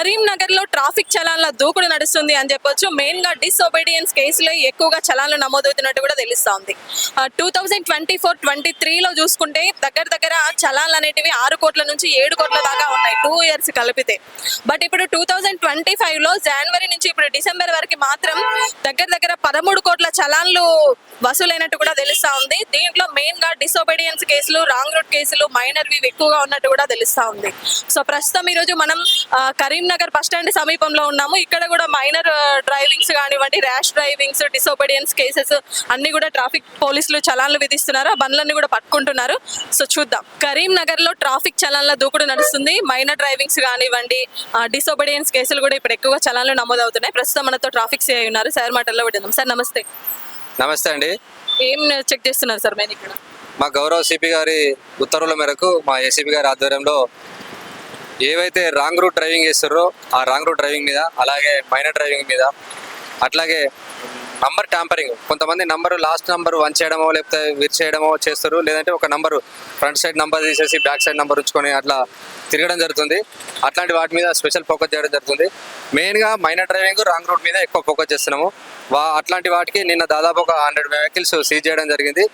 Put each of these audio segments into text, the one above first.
కరీంనగర్లో ట్రాఫిక్ చలాన్ల దూకుడు నడుస్తుంది అని చెప్పొచ్చు. మెయిన్గా డిసొబీడియన్స్ కేసులో ఎక్కువగా చలాన్లు నమోదవుతున్నట్టు కూడా తెలుస్తా ఉంది two thousand twenty four twenty త్రీలో చూసుకుంటే దగ్గర దగ్గర చలాన్లు అనేటివి ఆరు కోట్ల నుంచి ఏడు కోట్ల దాకా ఉన్నాయి టూ ఇయర్స్ కలిపితే. బట్ ఇప్పుడు టూ థౌజండ్ ట్వంటీ ఫైవ్లో జనవరి నుంచి ఇప్పుడు డిసెంబర్ వరకు మాత్రం దగ్గర దగ్గర పదమూడు కోట్ల చలాన్లు వసూలైనట్టు కూడా తెలుస్తా ఉంది దీంట్లో మెయిన్గా డిసొబీడియన్స్ కేసులు రాంగ్ రూట్ కేసులు మైనర్వి ఎక్కువగా ఉన్నట్టు కూడా తెలుస్తా ఉంది సో ప్రస్తుతం ఈ రోజు మనం కరీం కరీంనగర్ బస్ స్టాండ్ సమీపంలో ఉన్నాము. ఇక్కడ కూడా మైనర్ డ్రైవింగ్స్ కానివ్వండి ర్యాష్ డ్రైవింగ్స్ డిసోబీడియన్స్ కేసెస్ అన్ని కూడా ట్రాఫిక్ పోలీసులు చలాన్లు విధిస్తున్నారు. ఆ బండ్లన్నీ కూడా పట్టుకుంటున్నారు. సో చూద్దాం. కరీంనగర్లో ట్రాఫిక్ చలాన్ల దూకుడు నడుస్తుంది. మైనర్ డ్రైవింగ్స్ కానివ్వండి డిసోబీడియన్స్ కేసులు కూడా ఇప్పుడు ఎక్కువగా చలాన్లు నమోదవుతున్నాయి. ప్రస్తుతం మనతో ట్రాఫిక్ సిఐ ఉన్నారు. సార్ మాటల్లో విందాం. సార్ నమస్తే. నమస్తే అండి. ఏం చెక్ చేస్తున్నారు సార్ మేము ఇక్కడ? మా గౌరవ సిపి గారి ఉత్తర్వుల మేరకు మా ఏసీపీ గారి ఆధ్వర్యంలో ఏవైతే రాంగ్ రూట్ డ్రైవింగ్ చేస్తారో ఆ రాంగ్ రూట్ డ్రైవింగ్ మీద అలాగే మైనర్ డ్రైవింగ్ మీద అట్లాగే నంబర్ ట్యాంపరింగ్. కొంతమంది నంబర్ లాస్ట్ నంబర్ వన్ చేయడమో లేకపోతే విర్ చేయడమో చేస్తారు. లేదంటే ఒక నంబర్ ఫ్రంట్ సైడ్ నంబర్ తీసేసి బ్యాక్ సైడ్ నంబర్ ఉంచుకొని అట్లా తిరగడం జరుగుతుంది. అట్లాంటి వాటి మీద స్పెషల్ ఫోకస్ చేయడం జరుగుతుంది. మెయిన్గా మైనర్ డ్రైవింగ్ రాంగ్ రూట్ మీద ఎక్కువ ఫోకస్ చేస్తున్నాము. వా అట్లాంటి వాటికి నిన్న దాదాపు ఒక హండ్రెడ్ వెహికల్స్ సీజ్ చేయడం జరిగింది.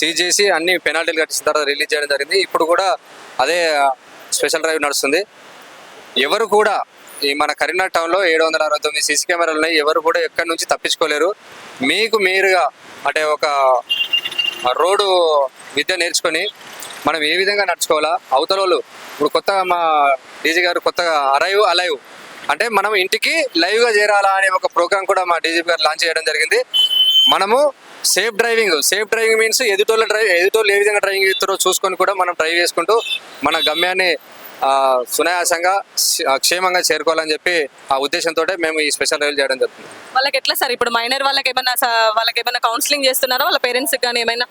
సీజ్ చేసి అన్ని పెనాల్టీలు కట్టించిన తర్వాత రిలీజ్ చేయడం జరిగింది. ఇప్పుడు కూడా అదే స్పెషల్ డ్రైవ్ నడుస్తుంది. ఎవరు కూడా ఈ మన కరీంనగర్ టౌన్లో ఏడు వందల అరవై తొమ్మిది సీసీ కెమెరాలు ఉన్నాయి ఎవరు కూడా ఎక్కడి నుంచి తప్పించుకోలేరు. మీకు మీరుగా అంటే ఒక రోడ్డు విద్య నేర్చుకొని మనం ఏ విధంగా నడుచుకోవాలా? అవతల వాళ్ళు ఇప్పుడు కొత్తగా మా డీజీ గారు కొత్తగా అరైవ్ అలైవ్ అంటే మనం ఇంటికి లైవ్గా చేరాలా అనే ఒక ప్రోగ్రామ్ కూడా మా డీజీ గారు లాంచ్ చేయడం జరిగింది. మనము safe driving safe driving means ఎదుటోళ్ళ drive ఎదుటోళ్ళు ఏ విధంగా డ్రైవింగ్ చేస్తారో చూసుకొని కూడా మనం డ్రైవ్ చేసుకుంటూ మన గమ్యాన్ని సునాయాసంగా క్షేమంగా చేరుకోవాలని చెప్పి ఆ ఉద్దేశంతో మేము ఈ స్పెషల్ రైలు చేయడం జరుగుతుంది. వాళ్ళకి ఎట్లా సార్? ఇప్పుడు మైనర్ వాళ్ళకి ఏమైనా వాళ్ళకి ఏమైనా కౌన్సిలింగ్ చేస్తున్నారా? వాళ్ళ పేరెంట్స్ కానీ ఏమైనా?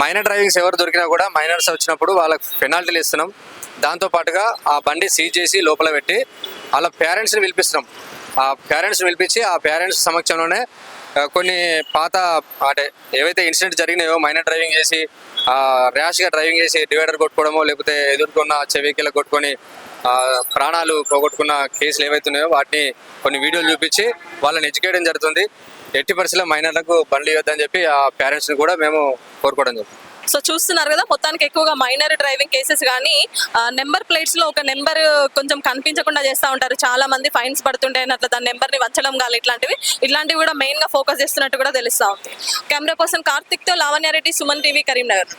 మైనర్ డ్రైవింగ్స్ ఎవరు దొరికినా కూడా మైనర్స్ వచ్చినప్పుడు వాళ్ళకి పెనాల్టీలు ఇస్తున్నాం. దాంతో పాటుగా ఆ బండి సీజ్ చేసి లోపల పెట్టి వాళ్ళ పేరెంట్స్ని పిలిపిస్తున్నాం. ఆ పేరెంట్స్ని పిలిపించి ఆ పేరెంట్స్ సమక్షంలోనే కొన్ని పాత అంటే ఏవైతే ఇన్సిడెంట్ జరిగినాయో మైనర్ డ్రైవింగ్ చేసి ర్యాష్గా డ్రైవింగ్ చేసి డివైడర్ కొట్టుకోవడమో లేకపోతే ఎదుర్కొన్న వెహికల్ కొట్టుకొని ప్రాణాలు పోగొట్టుకున్న కేసులు ఏవైతున్నాయో వాటిని కొన్ని వీడియోలు చూపించి వాళ్ళని ఎడ్యుకేయడం జరుగుతుంది. ఎట్టి పరిస్థితుల్లో మైనర్లకు బండ్లు ఇవ్వద్దని చెప్పి ఆ పేరెంట్స్ని కూడా మేము కోరుకోవడం జరుగుతుంది. సో చూస్తున్నారు కదా మొత్తానికి ఎక్కువగా మైనర్ డ్రైవింగ్ కేసెస్ కానీ నెంబర్ ప్లేట్స్లో ఒక నెంబర్ కొంచెం కనిపించకుండా చేస్తూ ఉంటారు. చాలా మంది ఫైన్స్ పడుతుంటే అట్లా దాని నెంబర్ని వచ్చడం వంచడం కానీ ఇట్లాంటివి ఇట్లాంటివి కూడా మెయిన్గా ఫోకస్ చేస్తున్నట్టు కూడా తెలుస్తూ ఉంది. కెమెరా పర్సన్ కార్తిక్తో లావణ్యారెడ్డి సుమన్ టీవీ కరీంనగర్.